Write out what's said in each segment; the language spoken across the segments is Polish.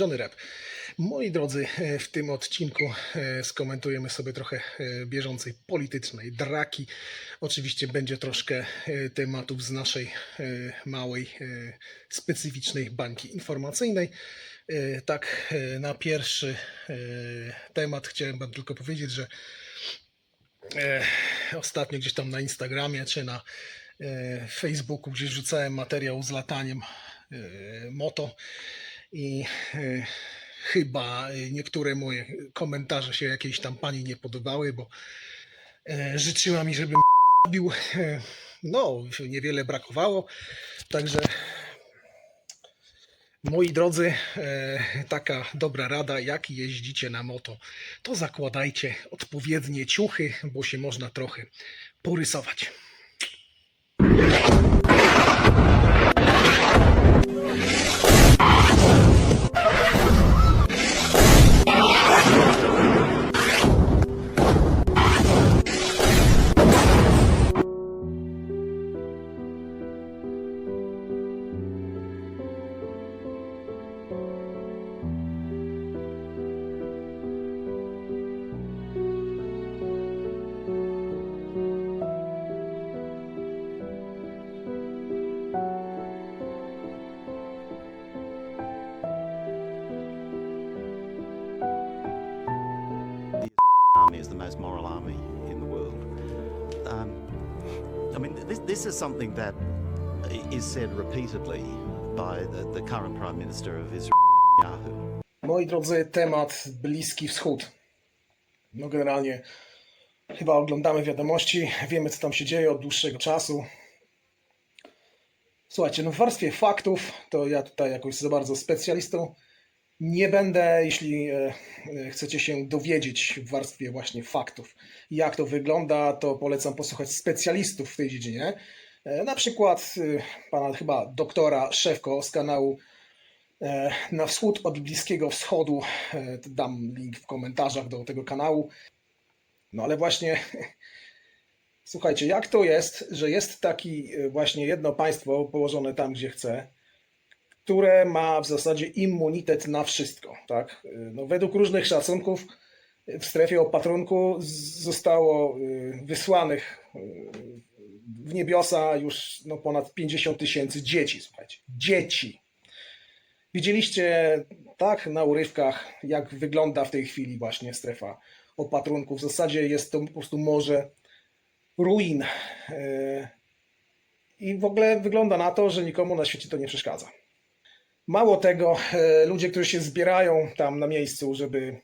Johnny Rep. Moi drodzy, e, w tym odcinku e, skomentujemy sobie trochę e, bieżącej politycznej draki. Oczywiście będzie troszkę tematów z naszej małej, specyficznej bańki informacyjnej. Tak, na pierwszy temat chciałem Wam tylko powiedzieć, że ostatnio gdzieś tam na Instagramie czy na Facebooku gdzieś rzucałem materiał z lataniem moto i e, chyba e, niektóre moje komentarze się jakiejś tam pani nie podobały, bo e, życzyła mi, żebym zabił. No, niewiele brakowało, także Moi drodzy, taka dobra rada, jak jeździcie na moto, to zakładajcie odpowiednie ciuchy, bo się można trochę porysować. This, this is something that is said repeatedly by the, the current Prime Minister of Israel, Netanyahu. Moi drodzy, temat Bliski Wschód. No generalnie chyba oglądamy wiadomości, wiemy co tam się dzieje od dłuższego czasu. Słuchajcie, no w warstwie faktów to ja tutaj jakoś za bardzo specjalistą nie będę, jeśli e, e, chcecie się dowiedzieć w warstwie właśnie faktów, jak to wygląda, to polecam posłuchać specjalistów w tej dziedzinie. E, Na przykład pana chyba doktora Szewko z kanału Na wschód od Bliskiego Wschodu. Dam link w komentarzach do tego kanału. No ale właśnie, słuchajcie, jak to jest, że jest taki właśnie jedno państwo położone tam, gdzie chce, które ma w zasadzie immunitet na wszystko, tak? No, według różnych szacunków w strefie opatrunku zostało e, wysłanych e, w niebiosa już no, ponad 50 tysięcy dzieci, słuchajcie. Dzieci. Widzieliście tak na urywkach, jak wygląda w tej chwili właśnie strefa opatrunku. W zasadzie jest to po prostu morze ruin. E, I w ogóle wygląda na to, że nikomu na świecie to nie przeszkadza. Mało tego, e, ludzie, którzy się zbierają tam na miejscu, żeby,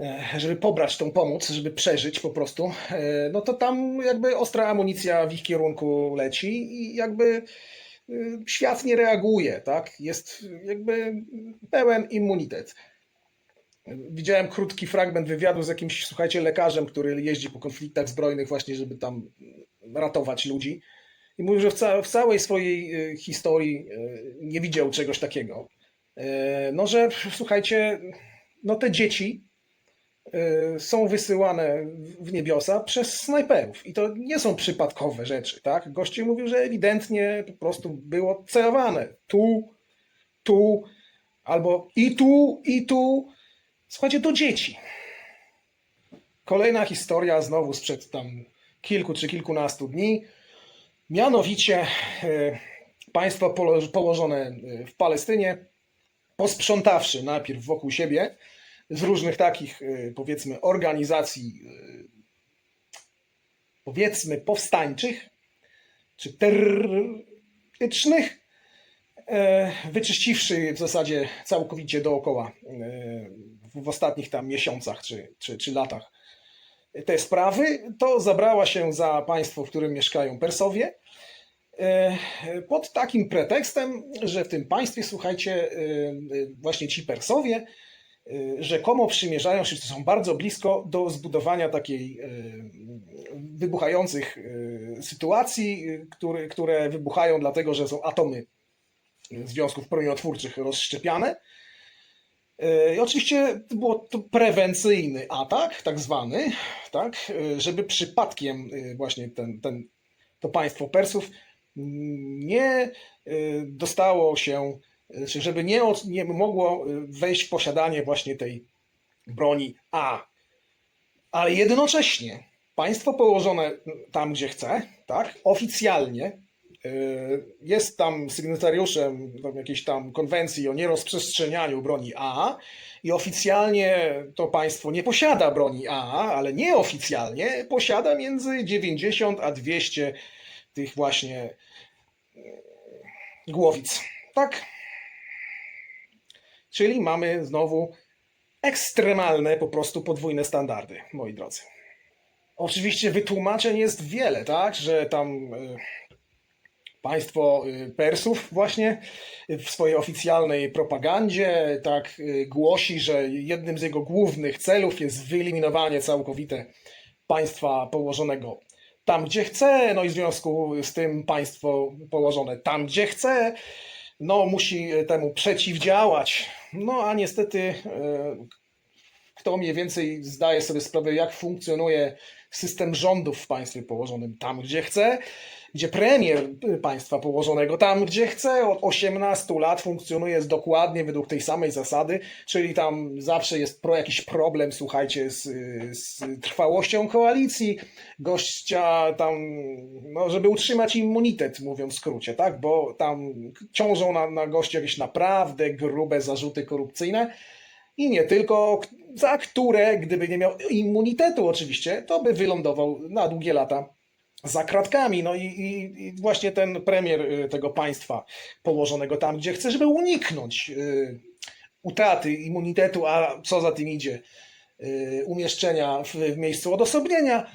e, żeby pobrać tą pomoc, żeby przeżyć po prostu, e, no to tam jakby ostra amunicja w ich kierunku leci i jakby świat nie reaguje, tak? Jest jakby pełen immunitet. Widziałem krótki fragment wywiadu z jakimś, słuchajcie, lekarzem, który jeździ po konfliktach zbrojnych właśnie, żeby tam ratować ludzi. I mówił, że w, ca- w całej swojej y, historii y, nie widział czegoś takiego. Y, No, że słuchajcie, no te dzieci są wysyłane w niebiosa przez snajperów. I to nie są przypadkowe rzeczy, tak? Gościu mówił, że ewidentnie po prostu było celowane. Tu, tu, albo i tu, i tu. Słuchajcie, do dzieci. Kolejna historia znowu sprzed tam kilku czy kilkunastu dni. Mianowicie e, państwo położone e, w Palestynie, posprzątawszy najpierw wokół siebie z różnych takich, e, powiedzmy, organizacji, powiedzmy, powstańczych czy terrorystycznych, wyczyściwszy w zasadzie całkowicie dookoła w ostatnich tam miesiącach czy, czy, czy latach te sprawy, to zabrała się za państwo, w którym mieszkają Persowie, e, pod takim pretekstem, że w tym państwie, słuchajcie, e, e, właśnie ci Persowie rzekomo przymierzają się, czy są bardzo blisko do zbudowania takiej wybuchających sytuacji, które, które wybuchają dlatego, że są atomy związków promieniotwórczych rozszczepiane. E, I oczywiście było to prewencyjny atak, tak zwany, tak, e, żeby przypadkiem e, właśnie ten, ten, to państwo Persów nie dostało się żeby nie, nie mogło wejść w posiadanie właśnie tej broni A. Ale jednocześnie państwo położone tam, gdzie chce, tak, oficjalnie jest tam sygnatariuszem tam jakiejś tam konwencji o nierozprzestrzenianiu broni A i oficjalnie to państwo nie posiada broni A, ale nieoficjalnie posiada między 90 a 200 tych właśnie y, głowic. Tak? Czyli mamy znowu ekstremalne, po prostu podwójne standardy, moi drodzy. Oczywiście wytłumaczeń jest wiele, tak, że tam y, państwo y, Persów właśnie w swojej oficjalnej propagandzie tak y, głosi, że jednym z jego głównych celów jest wyeliminowanie całkowite państwa położonego tam, gdzie chce, no i w związku z tym państwo położone tam, gdzie chce, no musi temu przeciwdziałać. No a niestety e, kto mniej więcej zdaje sobie sprawę, jak funkcjonuje system rządów w państwie położonym tam, gdzie chce, gdzie premier państwa położonego tam, gdzie chce, od 18 lat funkcjonuje dokładnie według tej samej zasady, czyli tam zawsze jest pro jakiś problem, słuchajcie, z, z trwałością koalicji, gościa tam, no, żeby utrzymać immunitet, mówiąc w skrócie, tak, bo tam ciążą na, na gościa jakieś naprawdę grube zarzuty korupcyjne, i nie tylko, za które, gdyby nie miał immunitetu oczywiście, to by wylądował na długie lata za kratkami. No i, i, i właśnie ten premier y, tego państwa położonego tam, gdzie chce, żeby uniknąć y, utraty immunitetu, a co za tym idzie, y, umieszczenia w, w miejscu odosobnienia.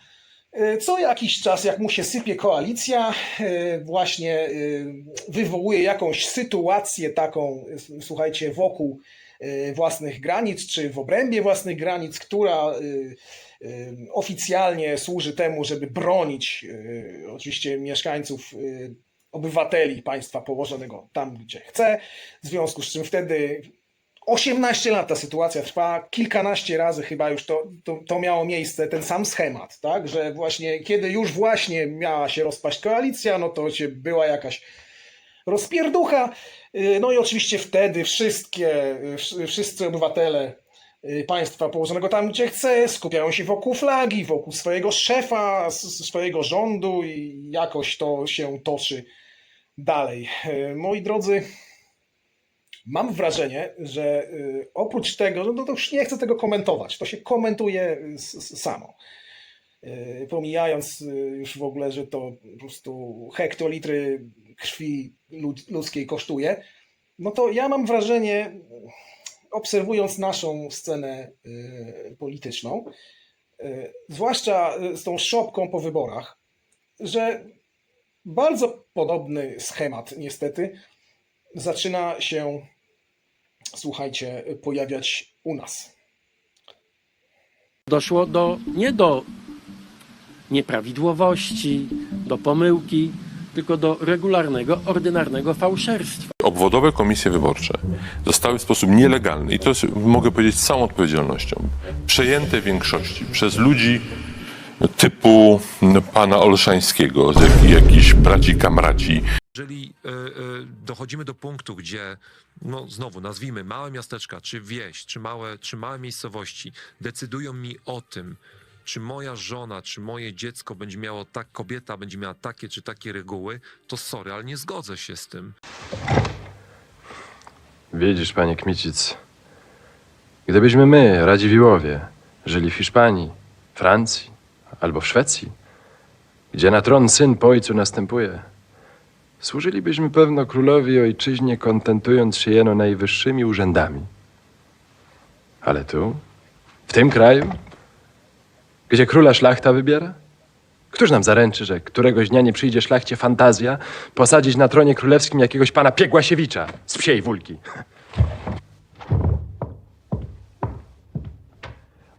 y, Co jakiś czas, jak mu się sypie koalicja, y, właśnie wywołuje jakąś sytuację taką, słuchajcie, wokół własnych granic, czy w obrębie własnych granic, która y, y, oficjalnie służy temu, żeby bronić y, oczywiście mieszkańców, y, obywateli państwa położonego tam, gdzie chce. W związku z czym wtedy 18 lat ta sytuacja trwa, kilkanaście razy chyba już to, to, to miało miejsce, ten sam schemat, tak, że właśnie kiedy już właśnie miała się rozpaść koalicja, no to się była jakaś rozpierducha, Y, no i oczywiście wtedy wszystkie, y, wsz- wszyscy obywatele y, państwa położonego tam, gdzie chce, skupiają się wokół flagi, wokół swojego szefa, swojego rządu i jakoś to się toczy dalej. Moi drodzy, mam wrażenie, że oprócz tego, no to już nie chcę tego komentować, to się komentuje samo. Y, Pomijając y, już w ogóle, że to po prostu hektolitry krwi lud- ludzkiej kosztuje, no to ja mam wrażenie, obserwując naszą scenę y, polityczną, zwłaszcza z tą szopką po wyborach, że bardzo podobny schemat niestety zaczyna się, słuchajcie, pojawiać u nas. doszło do nie do nieprawidłowości, do pomyłki, tylko do regularnego, ordynarnego fałszerstwa. obwodowe komisje wyborcze zostały w sposób nielegalny, i to jest, mogę powiedzieć z całą odpowiedzialnością, przejęte w większości przez ludzi typu pana Olszańskiego, z jak, jakichś braci kamraci, Jeżeli e, e, dochodzimy do punktu, gdzie, no znowu nazwijmy małe miasteczka, czy wieś, czy małe, czy małe miejscowości decydują mi o tym, czy moja żona, czy moje dziecko będzie miało tak, kobieta będzie miała takie czy takie reguły, to sorry, ale nie zgodzę się z tym. Widzisz, panie Kmicic, gdybyśmy my, Radziwiłowie, żyli w Hiszpanii, Francji albo w Szwecji, gdzie na tron syn po ojcu następuje, służylibyśmy pewno królowi ojczyźnie, kontentując się jeno najwyższymi urzędami. Ale tu, w tym kraju, gdzie króla szlachta wybiera? Któż nam zaręczy, że któregoś dnia nie przyjdzie szlachcie fantazja posadzić na tronie królewskim jakiegoś pana Piegłasiewicza z psiej wólki?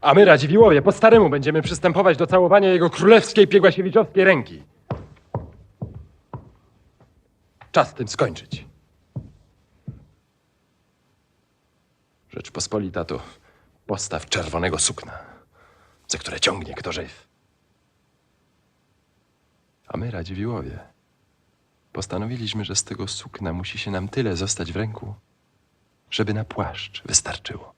A my, Radziwiłowie, po staremu będziemy przystępować do całowania jego królewskiej Piegłasiewiczowskiej ręki. Czas tym skończyć. Rzeczpospolita to postaw czerwonego sukna, za które ciągnie kto żyw. A my, Radziwiłowie, postanowiliśmy, że z tego sukna musi się nam tyle zostać w ręku, żeby na płaszcz wystarczyło.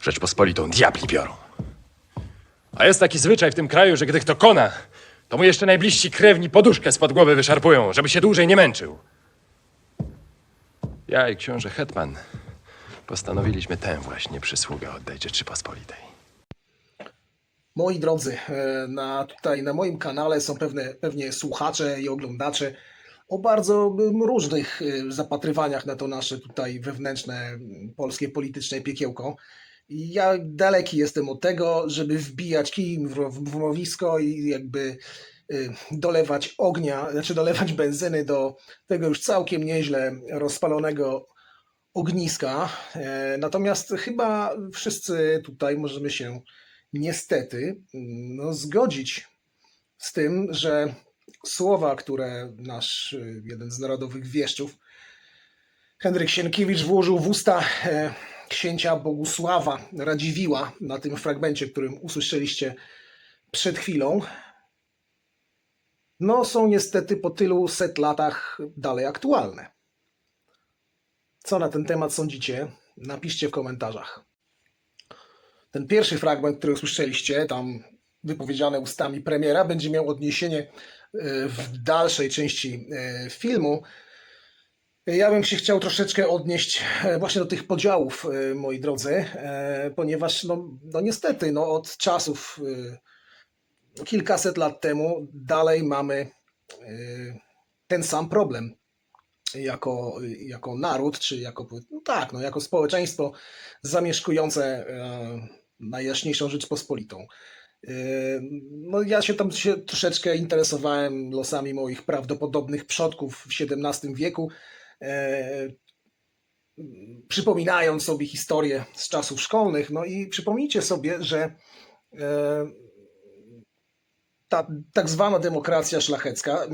Rzeczpospolitą diabli biorą. A jest taki zwyczaj w tym kraju, że gdy kto kona, to mu jeszcze najbliżsi krewni poduszkę spod głowy wyszarpują, żeby się dłużej nie męczył. Ja i książę Hetman postanowiliśmy tę właśnie przysługę oddać Rzeczypospolitej. Moi drodzy, e, na, tutaj na moim kanale są pewne, pewnie słuchacze i oglądacze o bardzo różnych e, zapatrywaniach na to nasze tutaj wewnętrzne polskie polityczne piekiełko. Ja daleki jestem od tego, żeby wbijać kij w mrowisko i jakby e, dolewać ognia, znaczy dolewać benzyny do tego już całkiem nieźle rozpalonego ogniska. E, Natomiast chyba wszyscy tutaj możemy się niestety no, zgodzić z tym, że słowa, które nasz y, jeden z narodowych wieszczów, Henryk Sienkiewicz, włożył w usta e, księcia Bogusława Radziwiła na tym fragmencie, którym usłyszeliście przed chwilą, no są niestety po tylu set latach dalej aktualne. Co na ten temat sądzicie? Napiszcie w komentarzach. Ten pierwszy fragment, który usłyszeliście, tam wypowiedziane ustami premiera, będzie miał odniesienie e, w dalszej części e, filmu. Ja bym się chciał troszeczkę odnieść e, właśnie do tych podziałów, moi drodzy, ponieważ no, no niestety no, od czasów kilkaset lat temu dalej mamy ten sam problem jako, jako naród, czy jako, no tak, no, jako społeczeństwo zamieszkujące e, Najjaśniejszą Rzeczpospolitą. E, No, ja się tam się troszeczkę interesowałem losami moich prawdopodobnych przodków w XVII wieku, e, przypominając sobie historię z czasów szkolnych. No i przypomnijcie sobie, że e, ta tak zwana demokracja szlachecka,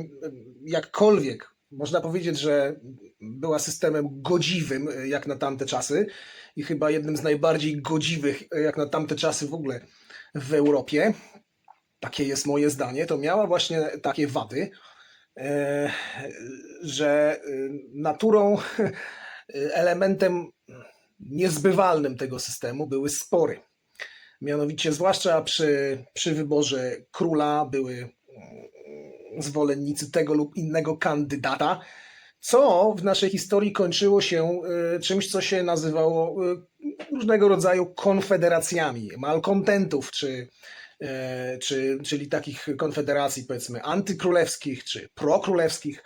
jakkolwiek można powiedzieć, że była systemem godziwym e, jak na tamte czasy i chyba jednym z najbardziej godziwych e, jak na tamte czasy w ogóle w Europie. Takie jest moje zdanie. To miała właśnie takie wady, e, że naturą, elementem niezbywalnym tego systemu były spory. Mianowicie, zwłaszcza przy, przy wyborze króla, były mm, zwolennicy tego lub innego kandydata, co w naszej historii kończyło się e, czymś, co się nazywało e, różnego rodzaju konfederacjami, malkontentów, czy, e, czy, czyli takich konfederacji, powiedzmy, antykrólewskich czy prokrólewskich.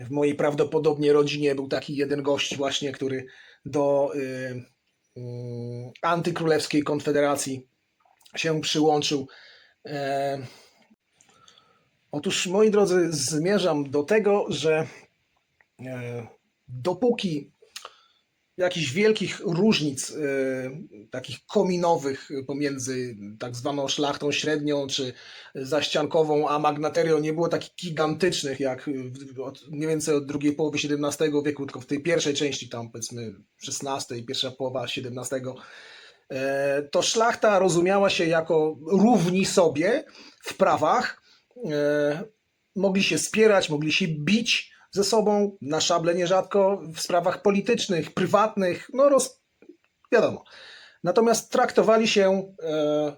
W mojej prawdopodobnie rodzinie był taki jeden gość, właśnie, który do y, y, antykrólewskiej konfederacji się przyłączył. Otóż, moi drodzy, zmierzam do tego, że e, dopóki jakichś wielkich różnic e, takich kominowych pomiędzy tak zwaną szlachtą średnią czy zaściankową a magnaterią nie było takich gigantycznych jak od, mniej więcej od drugiej połowy XVII wieku, tylko w tej pierwszej części tam powiedzmy XVI pierwsza połowa XVII e, to szlachta rozumiała się jako równi sobie w prawach, mogli się spierać, mogli się bić ze sobą na szable nierzadko w sprawach politycznych, prywatnych, no roz, wiadomo. Natomiast traktowali się e,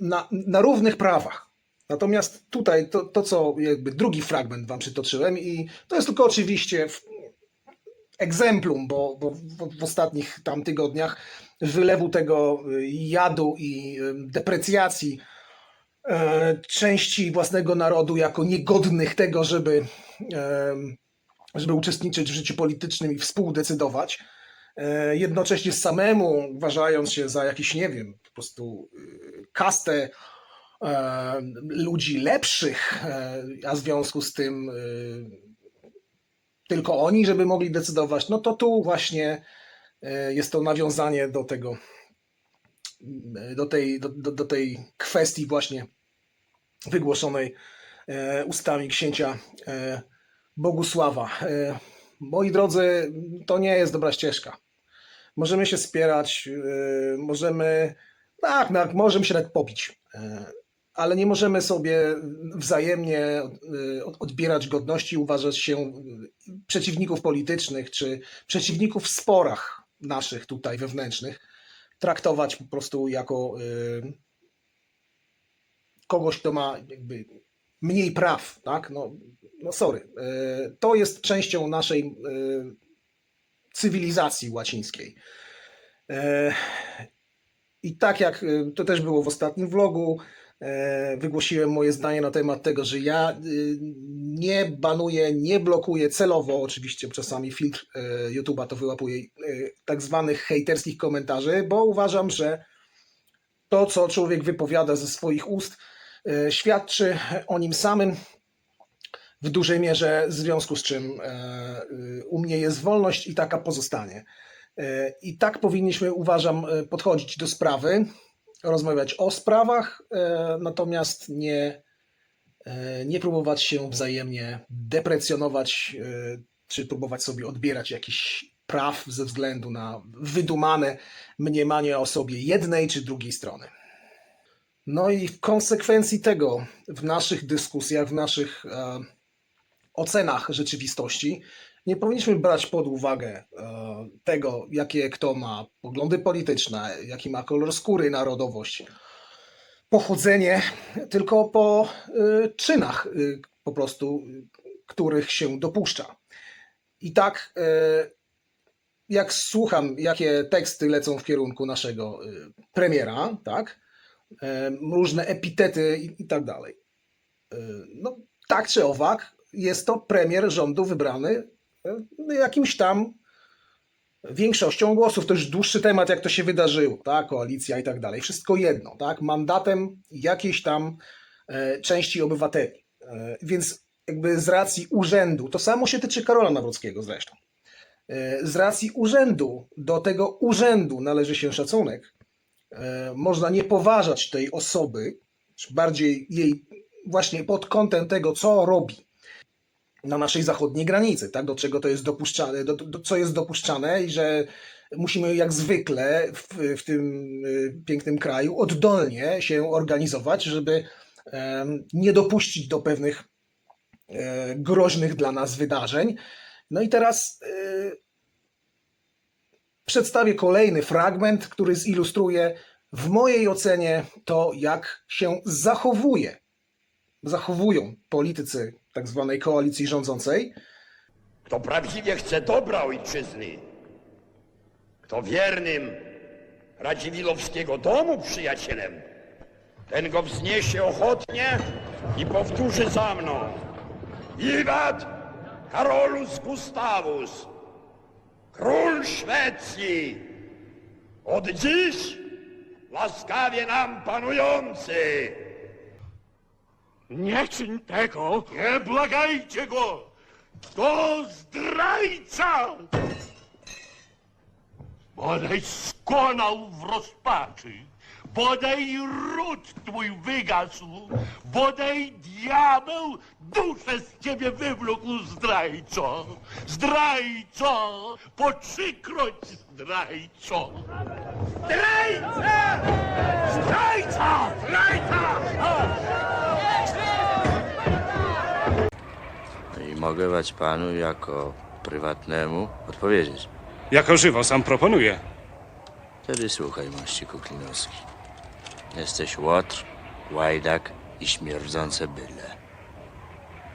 na, na równych prawach. Natomiast tutaj to, to, co jakby drugi fragment wam przytoczyłem i to jest tylko oczywiście egzemplum, bo, bo w, w ostatnich tam tygodniach wylewu tego y, jadu i deprecjacji e, części własnego narodu jako niegodnych tego, żeby, em, żeby uczestniczyć w życiu politycznym i współdecydować. E, Jednocześnie samemu uważając się za jakiś, nie wiem, po prostu kastę e, ludzi lepszych, e, a w związku z tym tylko oni, żeby mogli decydować, no to tu właśnie e, jest to nawiązanie do tego, e, do tej, do, do, do tej kwestii właśnie wygłoszonej e, ustami księcia e, Bogusława. E, Moi drodzy, to nie jest dobra ścieżka. Możemy się spierać, możemy, tak, no, możemy się nawet pobić, ale nie możemy sobie wzajemnie od- odbierać godności, uważać się przeciwników politycznych czy przeciwników w sporach naszych tutaj wewnętrznych, traktować po prostu jako y, kogoś, kto ma jakby mniej praw, tak? No, no sorry. Y, To jest częścią naszej y, cywilizacji łacińskiej. I tak jak to też było w ostatnim vlogu, wygłosiłem moje zdanie na temat tego, że ja y, nie banuję, nie blokuję celowo, oczywiście czasami filtr e, YouTube'a to wyłapuje, e, tak zwanych hejterskich komentarzy, bo uważam, że to, co człowiek wypowiada ze swoich ust, e, świadczy o nim samym w dużej mierze, w związku z czym e, u mnie jest wolność i taka pozostanie. E, I tak powinniśmy, uważam, e, podchodzić do sprawy, rozmawiać o sprawach, e, natomiast nie, e, nie próbować się wzajemnie deprecjonować, e, czy próbować sobie odbierać jakiś praw ze względu na wydumane mniemanie o sobie jednej czy drugiej strony. No i w konsekwencji tego w naszych dyskusjach, w naszych e, ocenach rzeczywistości nie powinniśmy brać pod uwagę e, tego, jakie kto ma poglądy polityczne, jaki ma kolor skóry, narodowość, pochodzenie, tylko po e, czynach e, po prostu, których się dopuszcza. I tak, jak słucham, jakie teksty lecą w kierunku naszego premiera, tak, różne epitety i, i tak dalej. No, tak czy owak, jest to premier rządu wybrany jakimś tam większością głosów. To już dłuższy temat, jak to się wydarzyło, tak? Koalicja i tak dalej. Wszystko jedno, tak? Mandatem jakiejś tam e, części obywateli. E, więc jakby z racji urzędu, to samo się tyczy Karola Nawrockiego zresztą. E, z racji urzędu, do tego urzędu należy się szacunek. Można nie poważać tej osoby, bardziej jej właśnie pod kątem tego, co robi na naszej zachodniej granicy, tak? do czego to jest dopuszczane, do, do, co jest dopuszczane i że musimy jak zwykle w, w tym y, pięknym kraju oddolnie się organizować, żeby nie dopuścić do pewnych e, groźnych dla nas wydarzeń. No i teraz y, przedstawię kolejny fragment, który zilustruje w mojej ocenie to, jak się zachowuje, zachowują politycy tak zwanej koalicji rządzącej, Kto prawdziwie chce dobra ojczyzny, kto wiernym Radziwilowskiego domu przyjacielem, ten go wzniesie ochotnie i powtórzy za mną. Iwat Karolus Gustavus, król Szwecji, od dziś łaskawie nam panujący. Nie czyń tego! Nie błagajcie go! To zdrajca! Bodaj skonał w rozpaczy, bodaj ród twój wygasł, bodaj diabeł duszę z ciebie wywlókł zdrajco! Zdrajco! Po trzykroć zdrajco! Zdrajca! Zdrajca! Zdrajca! I mogę wać panu jako prywatnemu odpowiedzieć. Jako żywo sam proponuję. Wtedy słuchaj, mości Kuklinowski. Jesteś łotr, łajdak i śmierdzące byle.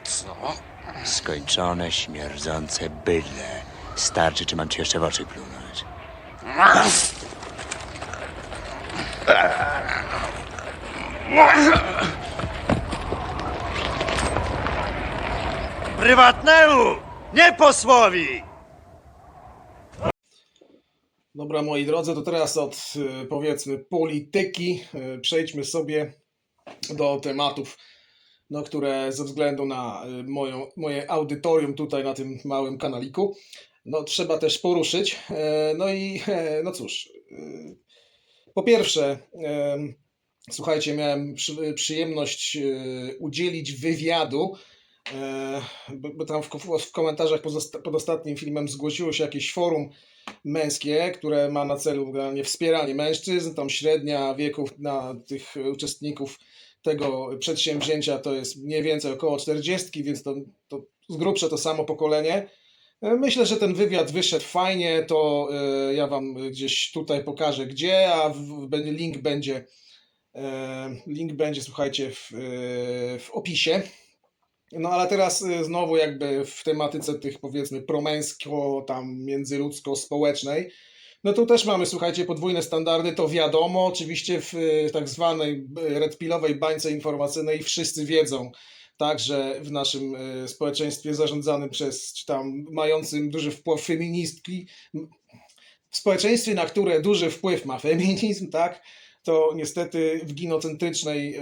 Co? Skończone, śmierdzące byle. Starczy, czy mam ci jeszcze w oczy plunąć? Prywatnemu, nie posłowi! Dobra, moi drodzy, to teraz od y, powiedzmy polityki y, przejdźmy sobie do tematów, no, które ze względu na y, moją, moje audytorium tutaj na tym małym kanaliku, no, trzeba też poruszyć. E, No i e, no cóż, po pierwsze, słuchajcie, miałem przy, przyjemność udzielić wywiadu, e, bo, bo tam w, komentarzach pod, osta- pod ostatnim filmem zgłosiło się jakieś forum, męskie, które ma na celu generalnie wspieranie mężczyzn. Tam średnia wieków na tych uczestników tego przedsięwzięcia to jest mniej więcej około 40, więc to, to z grubsza to samo pokolenie. E, Myślę, że ten wywiad wyszedł fajnie, to e, ja wam gdzieś tutaj pokażę gdzie, a link będzie e, link będzie, słuchajcie, w, e, w opisie. No ale teraz e, znowu jakby w tematyce tych powiedzmy promęsko, tam międzyludzko-społecznej, no tu też mamy, słuchajcie, podwójne standardy, to wiadomo, oczywiście w e, tak zwanej e, redpilowej bańce informacyjnej wszyscy wiedzą, tak, że w naszym społeczeństwie zarządzanym przez, czy tam mającym duży wpływ feministki, w społeczeństwie, na które duży wpływ ma feminizm, tak, to niestety w ginocentrycznej,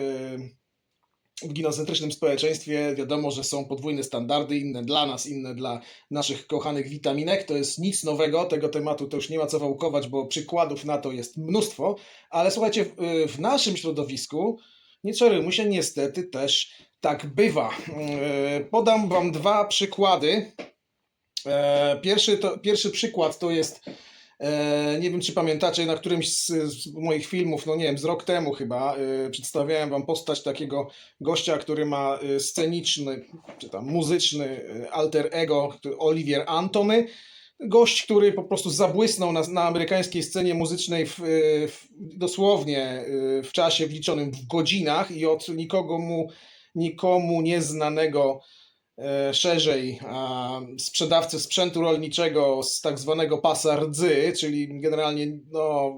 ginocentrycznym społeczeństwie wiadomo, że są podwójne standardy, inne dla nas, inne dla naszych kochanych witaminek. To jest nic nowego, tego tematu to już nie ma co wałkować, bo przykładów na to jest mnóstwo, ale słuchajcie, w, w naszym środowisku, nie czarujmy się, niestety też tak bywa. E, Podam wam dwa przykłady. E, Pierwszy, to, pierwszy przykład to jest nie wiem, czy pamiętacie, na którymś z, moich filmów, no nie wiem, z rok temu chyba, e, przedstawiałem wam postać takiego gościa, który ma e, sceniczny, czy tam muzyczny e, alter ego, Olivier Antony. Gość, który po prostu zabłysnął na, na amerykańskiej scenie muzycznej w, e, w, dosłownie e, w czasie wliczonym w godzinach i od nikogo mu, nikomu nieznanego e, szerzej a, sprzedawcy sprzętu rolniczego z tak zwanego pasa rdzy, czyli generalnie no,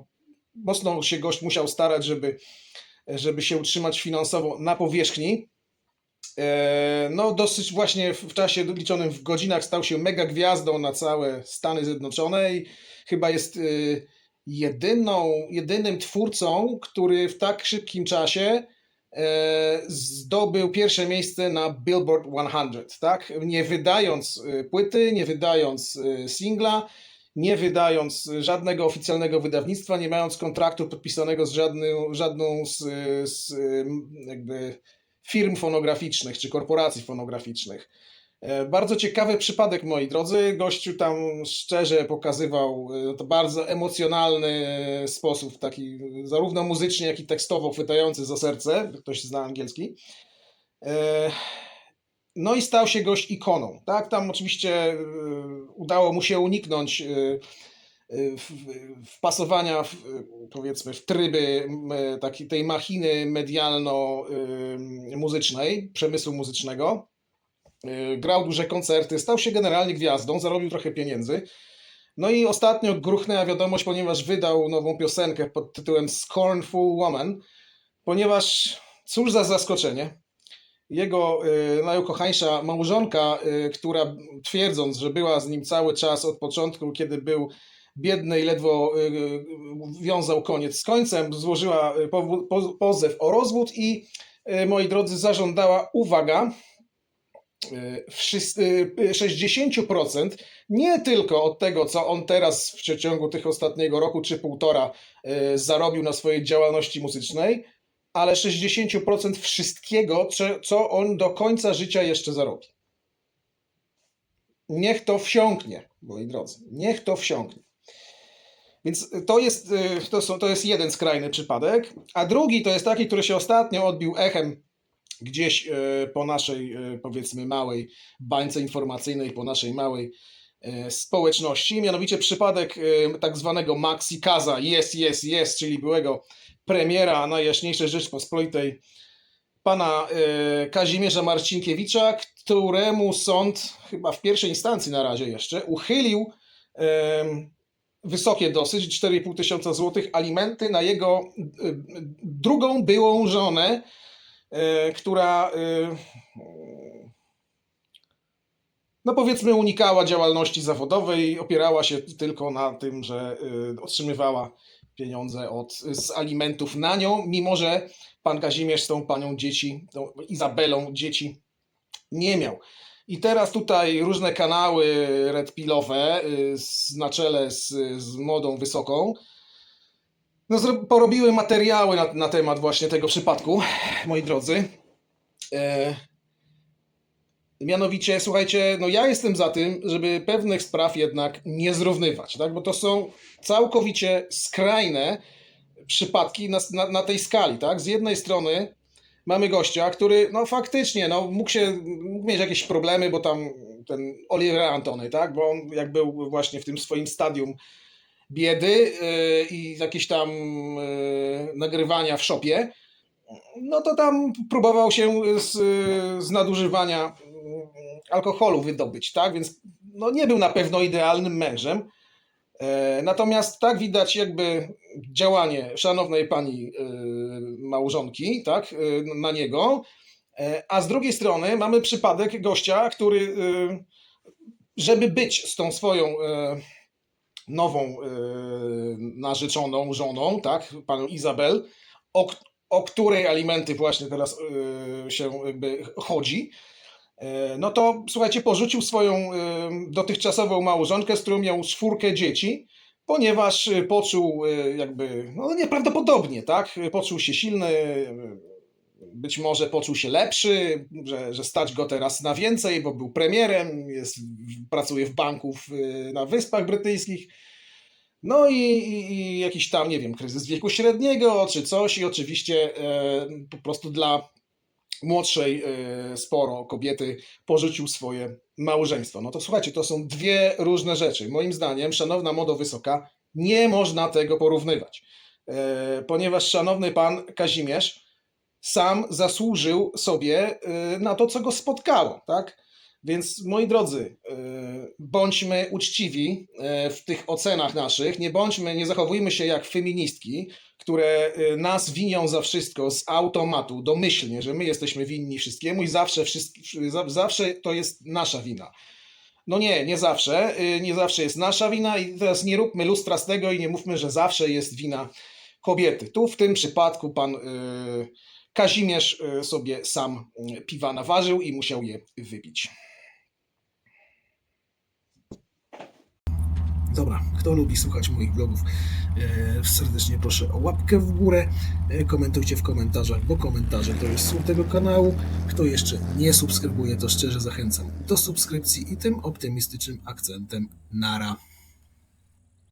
mocno się gość musiał starać, żeby, żeby się utrzymać finansowo na powierzchni. E, No, dosyć właśnie w czasie liczonym w godzinach stał się mega gwiazdą na całe Stany Zjednoczone i chyba jest y, jedyną, jedynym twórcą, który w tak szybkim czasie e, zdobył pierwsze miejsce na Billboard 100, tak? Nie wydając y, płyty, nie wydając y, singla, nie wydając żadnego oficjalnego wydawnictwa, nie mając kontraktu podpisanego z żadną, żadną z, z jakby firm fonograficznych czy korporacji fonograficznych. E, Bardzo ciekawy przypadek, moi drodzy. Gościu tam szczerze pokazywał e, to bardzo emocjonalny sposób, taki zarówno muzycznie, jak i tekstowo chwytający za serce. Ktoś zna angielski. E, No i stał się gość ikoną. Tak, tam oczywiście e, udało mu się uniknąć e, e, wpasowania w, e, powiedzmy w tryby e, takiej tej machiny medialno-muzycznej, przemysłu muzycznego. E, Grał duże koncerty, stał się generalnie gwiazdą, zarobił trochę pieniędzy. No i ostatnio gruchnęła wiadomość, ponieważ wydał nową piosenkę pod tytułem Scornful Woman, ponieważ cóż za zaskoczenie, jego y, najukochańsza małżonka, y, która twierdząc, że była z nim cały czas od początku, kiedy był biedny i ledwo y, y, wiązał koniec z końcem, złożyła y, pozew o rozwód i y, moi drodzy, zażądała, uwaga, y, y, 60% nie tylko od tego, co on teraz w przeciągu tych ostatniego roku czy półtora y, zarobił na swojej działalności muzycznej, ale 60% wszystkiego, co, on do końca życia jeszcze zarobi. Niech to wsiąknie, moi drodzy. Niech to wsiąknie. Więc to jest, y, to, są, to jest jeden skrajny przypadek, a drugi to jest taki, który się ostatnio odbił echem gdzieś y, po naszej, y, powiedzmy, małej bańce informacyjnej, po naszej małej y, społeczności, mianowicie przypadek tak zwanego Maxi Kaza, yes, yes, yes, czyli byłego premiera Najjaśniejszej Rzeczpospolitej pana Kazimierza Marcinkiewicza, któremu sąd, chyba w pierwszej instancji na razie jeszcze, uchylił wysokie dosyć, 4,5 tysiąca złotych alimenty na jego drugą byłą żonę, która y, no powiedzmy unikała działalności zawodowej, opierała się tylko na tym, że y, otrzymywała pieniądze od, z alimentów na nią, mimo że pan Kazimierz z tą panią dzieci, tą Izabelą dzieci nie miał. I teraz tutaj różne kanały redpilowe na czele z, z modą wysoką no, porobiły materiały na, na temat właśnie tego przypadku, moi drodzy. E, Mianowicie, słuchajcie, no ja jestem za tym, żeby pewnych spraw jednak nie zrównywać, tak? bo to są całkowicie skrajne przypadki na, na, na tej skali. Tak? Z jednej strony mamy gościa, który no faktycznie no, mógł, się, mógł mieć jakieś problemy, bo tam ten Oliver Antony, tak? bo on jak był właśnie w tym swoim stadium biedy yy, i jakieś tam yy, nagrywania w szopie, no to tam próbował się z, z nadużywania mm, alkoholu wydobyć, tak? Więc no nie był na pewno idealnym mężem. E, Natomiast tak widać jakby działanie szanownej pani e, małżonki, tak, na niego. E, A z drugiej strony mamy przypadek gościa, który żeby być z tą swoją nową e, narzeczoną żoną, tak, panią Izabel, o, o której alimenty właśnie teraz e, się jakby chodzi, e, no to słuchajcie, porzucił swoją dotychczasową małżonkę, z którą miał czwórkę dzieci, ponieważ poczuł jakby, no nieprawdopodobnie, tak, poczuł się silny, być może poczuł się lepszy, że, że stać go teraz na więcej, bo był premierem, jest, pracuje w banku w, na Wyspach Brytyjskich. No i, i, i jakiś tam, nie wiem, kryzys wieku średniego czy coś, i oczywiście e, po prostu dla młodszej e, sporo kobiety porzucił swoje małżeństwo. No to słuchajcie, to są dwie różne rzeczy. Moim zdaniem, szanowna modo wysoka, nie można tego porównywać, e, ponieważ szanowny pan Kazimierz sam zasłużył sobie y, na to, co go spotkało, tak? Więc moi drodzy, y, bądźmy uczciwi y, w tych ocenach naszych, nie bądźmy, nie zachowujmy się jak feministki, które nas winią za wszystko z automatu, domyślnie, że my jesteśmy winni wszystkiemu i zawsze, zawsze to jest nasza wina. No nie, nie zawsze. Nie zawsze jest nasza wina i teraz nie róbmy lustra z tego i nie mówmy, że zawsze jest wina kobiety. Tu w tym przypadku pan y, Kazimierz y, sobie sam y, piwa naważył i musiał je wypić. Dobra, kto lubi słuchać moich blogów, e, serdecznie proszę o łapkę w górę, e, komentujcie w komentarzach, bo komentarze to jest sól tego kanału. Kto jeszcze nie subskrybuje, to szczerze zachęcam do subskrypcji i tym optymistycznym akcentem nara.